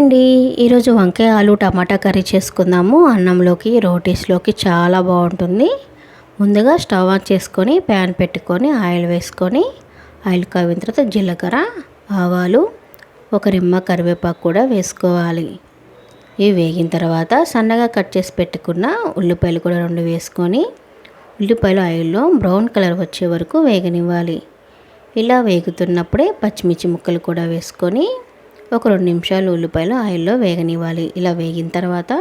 అండి ఈరోజు వంకాయ ఆలు టమాటా కర్రీ చేసుకుందాము. అన్నంలోకి రోటీస్లోకి చాలా బాగుంటుంది. ముందుగా స్టవ్ ఆన్ చేసుకొని ప్యాన్ పెట్టుకొని ఆయిల్ వేసుకొని ఆయిల్ కావిన తర్వాత జీలకర్ర ఆవాలు ఒక రిమ్మ కరివేపాకు కూడా వేసుకోవాలి. ఇవి వేగిన తర్వాత సన్నగా కట్ చేసి పెట్టుకున్న ఉల్లిపాయలు కూడా రెండు వేసుకొని ఉల్లిపాయలు ఆయిల్లో బ్రౌన్ కలర్ వచ్చే వరకు వేగనివ్వాలి. ఇలా వేగుతున్నప్పుడే పచ్చిమిర్చి ముక్కలు కూడా వేసుకొని ఒక రెండు నిమిషాలు ఉల్లిపాయలు ఆయిల్లో వేగనివ్వాలి. ఇలా వేగిన తర్వాత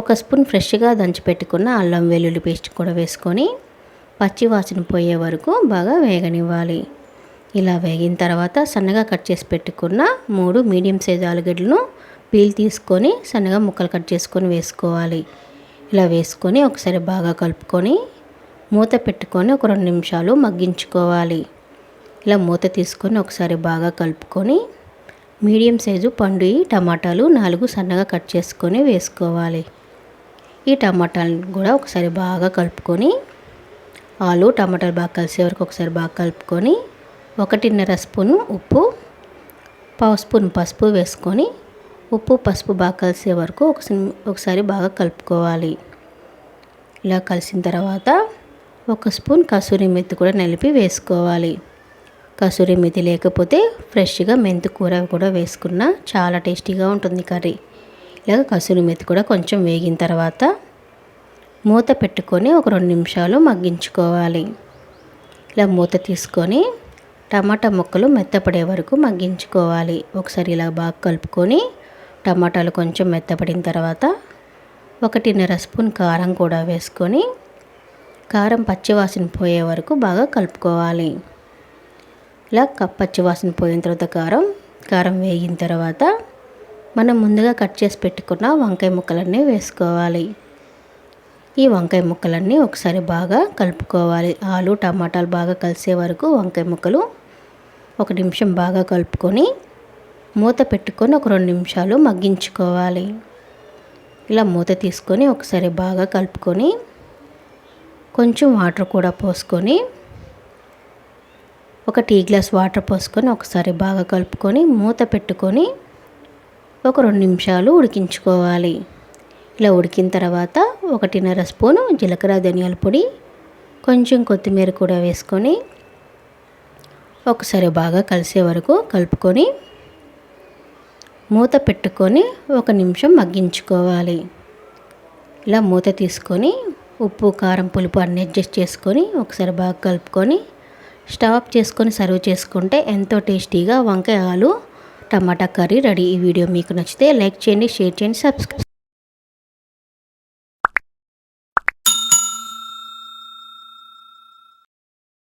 ఒక స్పూన్ ఫ్రెష్గా దంచి పెట్టుకున్న అల్లం వెల్లుల్లి పేస్ట్ కూడా వేసుకొని పచ్చి వాసన పోయే వరకు బాగా వేగనివ్వాలి. ఇలా వేగిన తర్వాత సన్నగా కట్ చేసి పెట్టుకున్న మూడు మీడియం సైజ్ ఆలుగడ్డలను పీల్ తీసుకొని సన్నగా ముక్కలు కట్ చేసుకొని వేసుకోవాలి. ఇలా వేసుకొని ఒకసారి బాగా కలుపుకొని మూత పెట్టుకొని ఒక రెండు నిమిషాలు మగ్గించుకోవాలి. ఇలా మూత తీసుకొని ఒకసారి బాగా కలుపుకొని మీడియం సైజు పండు టమాటాలు నాలుగు సన్నగా కట్ చేసుకొని వేసుకోవాలి. ఈ టమాటాలను కూడా ఒకసారి బాగా కలుపుకొని ఆలు టమాటాలు బాగా కలిసే వరకు ఒకసారి బాగా కలుపుకొని ఒకటిన్నర స్పూను ఉప్పు పావు స్పూన్ పసుపు వేసుకొని ఉప్పు పసుపు బాగా కలిసే వరకు ఒకసారి బాగా కలుపుకోవాలి. ఇలా కలిసిన తర్వాత ఒక స్పూన్ కసూరి మెత్తి కూడా నలిపి వేసుకోవాలి. కసూరి మెతి లేకపోతే ఫ్రెష్గా మెంతి కూర కూడా వేసుకున్న చాలా టేస్టీగా ఉంటుంది కర్రీ. ఇలాగ కసూరి మెతి కూడా కొంచెం వేగిన తర్వాత మూత పెట్టుకొని ఒక రెండు నిమిషాలు మగ్గించుకోవాలి. ఇలా మూత తీసుకొని టమాటా ముక్కలు మెత్తపడే వరకు మగ్గించుకోవాలి. ఒకసారి ఇలా బాగా కలుపుకొని టమాటాలు కొంచెం మెత్తపడిన తర్వాత ఒకటిన్నర స్పూన్ కారం కూడా వేసుకొని కారం పచ్చివాసన పోయే వరకు బాగా కలుపుకోవాలి. ఇలా పచ్చి వాసన పోయిన తర్వాత కారం కారం వేగిన తర్వాత మనం ముందుగా కట్ చేసి పెట్టుకున్న వంకాయ ముక్కలన్నీ వేసుకోవాలి. ఈ వంకాయ ముక్కలన్నీ ఒకసారి బాగా కలుపుకోవాలి. ఆలు టమాటాలు బాగా కలిసే వరకు వంకాయ ముక్కలు ఒక నిమిషం బాగా కలుపుకొని మూత పెట్టుకొని ఒక రెండు నిమిషాలు మగ్గించుకోవాలి. ఇలా మూత తీసుకొని ఒకసారి బాగా కలుపుకొని కొంచెం వాటర్ కూడా పోసుకొని ఒక టీ గ్లాస్ వాటర్ పోసుకొని ఒకసారి బాగా కలుపుకొని మూత పెట్టుకొని ఒక రెండు నిమిషాలు ఉడికించుకోవాలి. ఇలా ఉడికిన తర్వాత ఒకటిన్నర స్పూను జీలకర్ర ధనియాల పొడి కొంచెం కొత్తిమీర కూడా వేసుకొని ఒకసారి బాగా కలిసే వరకు కలుపుకొని మూత పెట్టుకొని ఒక నిమిషం మగ్గించుకోవాలి. ఇలా మూత తీసుకొని ఉప్పు కారం పులుపు అన్ని అడ్జస్ట్ చేసుకొని ఒకసారి బాగా కలుపుకొని స్టవ్ ఆఫ్ చేసుకొని సర్వ్ చేసుకుంటే ఎంతో టేస్టీగా వంకాయ ఆలు టమాటా కర్రీ రెడీ. ఈ వీడియో మీకు నచ్చితే లైక్ చేయండి షేర్ చేయండి సబ్స్క్రైబ్